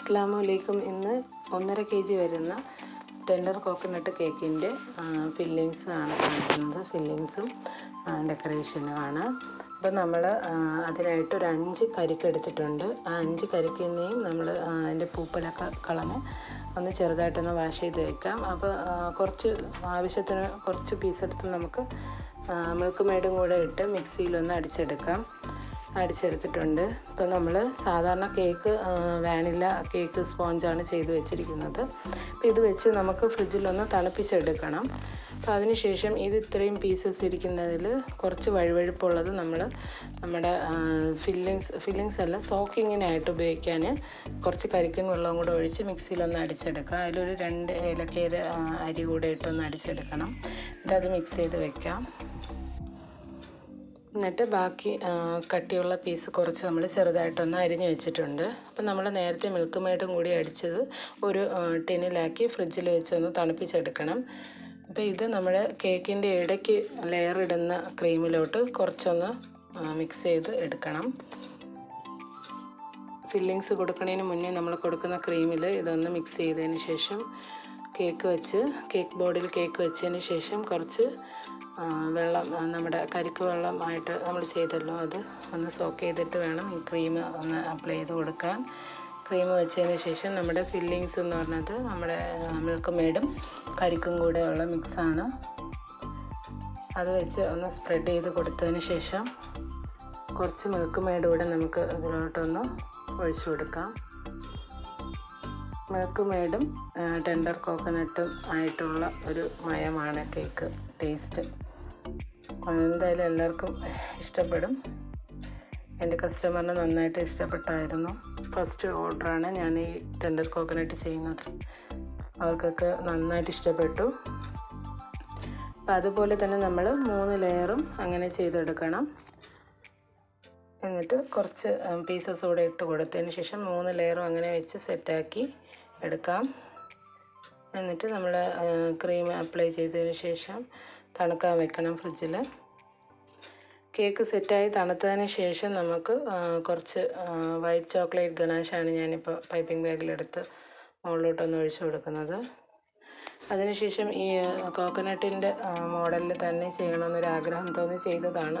അസ്സാം വലൈക്കും ഇന്ന് ഒന്നര കെ ജി വരുന്ന ടെൻഡർ കോക്കനട്ട് കേക്കിന്റെ ഫില്ലിങ്സ് ആണ് കാണിക്കുന്നത്. ഫില്ലിങ്സും ഡെക്കറേഷനുമാണ് അപ്പോൾ നമ്മൾ അതിനായിട്ട് ഒരു അഞ്ച് കരിക്ക് എടുത്തിട്ടുണ്ട്. ആ അഞ്ച് കരിക്കിനെയും നമ്മൾ അതിന്റെ പൂപ്പലൊക്കെ കളഞ്ഞ് ഒന്ന് ചെറുതായിട്ടൊന്ന് വാഷ് ചെയ്ത് വെക്കാം. അപ്പോൾ കുറച്ച് ആവശ്യത്തിന് കുറച്ച് പീസ് എടുത്ത് നമുക്ക് മിൽക്ക് മെയ്ഡും കൂടെ ഇട്ട് മിക്സിയിലൊന്ന് അടിച്ചെടുക്കാം. അടിച്ചെടുത്തിട്ടുണ്ട്. ഇപ്പോൾ നമ്മൾ സാധാരണ കേക്ക് വാനില കേക്ക് സ്പോഞ്ചാണ് ചെയ്ത് വെച്ചിരിക്കുന്നത്. അപ്പോൾ ഇത് വെച്ച് നമുക്ക് ഫ്രിഡ്ജിലൊന്ന് തണുപ്പിച്ചെടുക്കണം. അപ്പോൾ അതിനുശേഷം ഇത് ഇത്രയും പീസസ് ഇരിക്കുന്നതിൽ കുറച്ച് വഴുവഴുപ്പുള്ളത് നമ്മൾ നമ്മുടെ ഫില്ലിങ്സ് ഫില്ലിങ്സ് അല്ല സോക്കിങ്ങിനായിട്ട് ഉപയോഗിക്കാൻ കുറച്ച് കരിക്കൻ വെള്ളവും കൂടെ ഒഴിച്ച് മിക്സിയിലൊന്ന് അടിച്ചെടുക്കുക. അതിലൊരു രണ്ട് ഏലക്കേര് അരി കൂടെ ഇട്ടൊന്ന് അടിച്ചെടുക്കണം. എന്നിട്ട് അത് മിക്സ് ചെയ്ത് വെക്കാം. എന്നിട്ട് ബാക്കി കട്ടിയുള്ള പീസ് കുറച്ച് നമ്മൾ ചെറുതായിട്ടൊന്ന് അരിഞ്ഞ് വെച്ചിട്ടുണ്ട്. അപ്പം നമ്മൾ നേരത്തെ മിൽക്ക് മെയ്ഡും കൂടി അടിച്ചത് ഒരു ടിന്നിലാക്കി ഫ്രിഡ്ജിൽ വെച്ചൊന്ന് തണുപ്പിച്ചെടുക്കണം. അപ്പോൾ ഇത് നമ്മൾ കേക്കിന്റെ ഇടയ്ക്ക് ലെയർ ഇടുന്ന ക്രീമിലോട്ട് കുറച്ചൊന്ന് മിക്സ് ചെയ്ത് എടുക്കണം. ഫില്ലിങ്സ് കൊടുക്കുന്നതിന് മുന്നേ നമ്മൾ കൊടുക്കുന്ന ക്രീമിൽ ഇതൊന്ന് മിക്സ് ചെയ്തതിന് ശേഷം കേക്ക് വെച്ച് കേക്ക് ബോർഡിൽ കേക്ക് വെച്ചതിന് ശേഷം കുറച്ച് വെള്ളം നമ്മുടെ കരിക്ക് വെള്ളമായിട്ട് നമ്മൾ ചെയ്തല്ലോ അത്. ഒന്ന് സോക്ക് ചെയ്തിട്ട് വേണം ഈ ക്രീം ഒന്ന് അപ്ലൈ ചെയ്ത് കൊടുക്കാൻ. ക്രീം വെച്ചതിന് ശേഷം നമ്മുടെ ഫില്ലിങ്സ് എന്ന് പറഞ്ഞത് നമ്മുടെ മിൽക്ക് മെയ്ഡും കരിക്കും കൂടെ ഉള്ള മിക്സാണ് അത് വെച്ച് ഒന്ന് സ്പ്രെഡ് ചെയ്ത് കൊടുത്തതിന് ശേഷം കുറച്ച് മിൽക്ക് മെയ്ഡ് കൂടെ നമുക്ക് ഇതിലോട്ടൊന്ന് ഒഴിച്ചു കൊടുക്കാം. മിൽക്ക് ടെൻഡർ കോക്കനട്ടും ആയിട്ടുള്ള ഒരു മയമാണ് കേക്ക് ടേസ്റ്റ് എന്തായാലും എല്ലാവർക്കും ഇഷ്ടപ്പെടും. എന്റെ കസ്റ്റമറിന് നന്നായിട്ട് ഇഷ്ടപ്പെട്ടായിരുന്നു. ഫസ്റ്റ് ഓർഡറാണ് ഞാൻ ഈ ടെൻഡർ കോക്കനട്ട് ചെയ്യുന്നത്. അവർക്കൊക്കെ നന്നായിട്ട് ഇഷ്ടപ്പെട്ടു. അപ്പം അതുപോലെ തന്നെ നമ്മൾ മൂന്ന് ലെയറും അങ്ങനെ ചെയ്തെടുക്കണം. എന്നിട്ട് കുറച്ച് പീസസ് കൂടെ ഇട്ട് കൊടുത്തതിന് ശേഷം മൂന്ന് ലെയറും അങ്ങനെ വെച്ച് സെറ്റാക്കി എടുക്കാം. എന്നിട്ട് നമ്മൾ ക്രീം അപ്ലൈ ചെയ്തതിന് ശേഷം തണുക്കാൻ വെക്കണം ഫ്രിഡ്ജിൽ കേക്ക് സെറ്റായി തണുത്തതിന് ശേഷം നമുക്ക് കുറച്ച് വൈറ്റ് ചോക്ലേറ്റ് ഗണാശാണ് ഞാനിപ്പോൾ പൈപ്പിംഗ് ബാഗിലെടുത്ത് മുകളിലോട്ടൊന്ന് ഒഴിച്ച് കൊടുക്കുന്നത്. അതിനുശേഷം ഈ കോക്കനട്ടിന്റെ മോഡലിൽ തന്നെ ചെയ്യണമെന്നൊരാഗ്രഹം തോന്നി ചെയ്തതാണ്.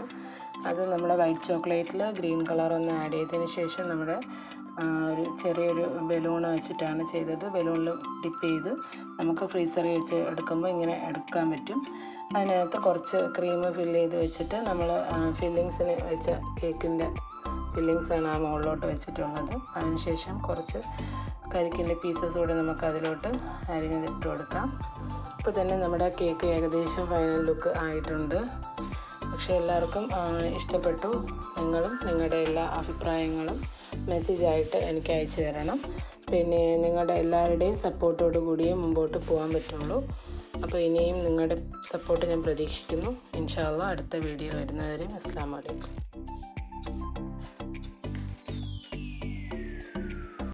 അത് നമ്മൾ വൈറ്റ് ചോക്ലേറ്റിൽ ഗ്രീൻ കളർ ഒന്ന് ആഡ് ചെയ്തതിന് ശേഷം നമ്മുടെ ഒരു ചെറിയൊരു ബലൂൺ വെച്ചിട്ടാണ് ചെയ്തത്. ബലൂണിൽ ഡിപ്പ് ചെയ്ത് നമുക്ക് ഫ്രീസറിൽ വെച്ച് എടുക്കുമ്പോൾ ഇങ്ങനെ എടുക്കാൻ പറ്റും. അതിനകത്ത് കുറച്ച് ക്രീം ഫില്ല് ചെയ്ത് വെച്ചിട്ട് നമ്മൾ ഫില്ലിങ്സിന് വെച്ച കേക്കിന്റെ ഫില്ലിങ്സാണ് ആ മുകളിലോട്ട് വെച്ചിട്ടുള്ളത്. അതിനുശേഷം കുറച്ച് കരിക്കിന്റെ പീസസ് കൂടി നമുക്ക് അതിലോട്ട് അരിഞ്ഞിട്ട് കൊടുക്കാം ഇപ്പോൾ തന്നെ നമ്മുടെ കേക്ക് ഏകദേശം ഫൈനൽ ലുക്ക് ആയിട്ടുണ്ട്. പക്ഷേ എല്ലാവർക്കും ഇഷ്ടപ്പെട്ടു. നിങ്ങളും നിങ്ങളുടെ എല്ലാ അഭിപ്രായങ്ങളും മെസ്സേജായിട്ട് എനിക്ക് അയച്ചു തരണം. പിന്നെ നിങ്ങളുടെ എല്ലാവരുടെയും സപ്പോർട്ടോടു കൂടിയേ മുമ്പോട്ട് പോകാൻ പറ്റുള്ളൂ. അപ്പോൾ ഇനിയും നിങ്ങളുടെ സപ്പോർട്ട് ഞാൻ പ്രതീക്ഷിക്കുന്നു. ഇൻഷാല്ല അടുത്ത വീഡിയോ വരുന്നവരെയും അസ്സാം വലൈക്കും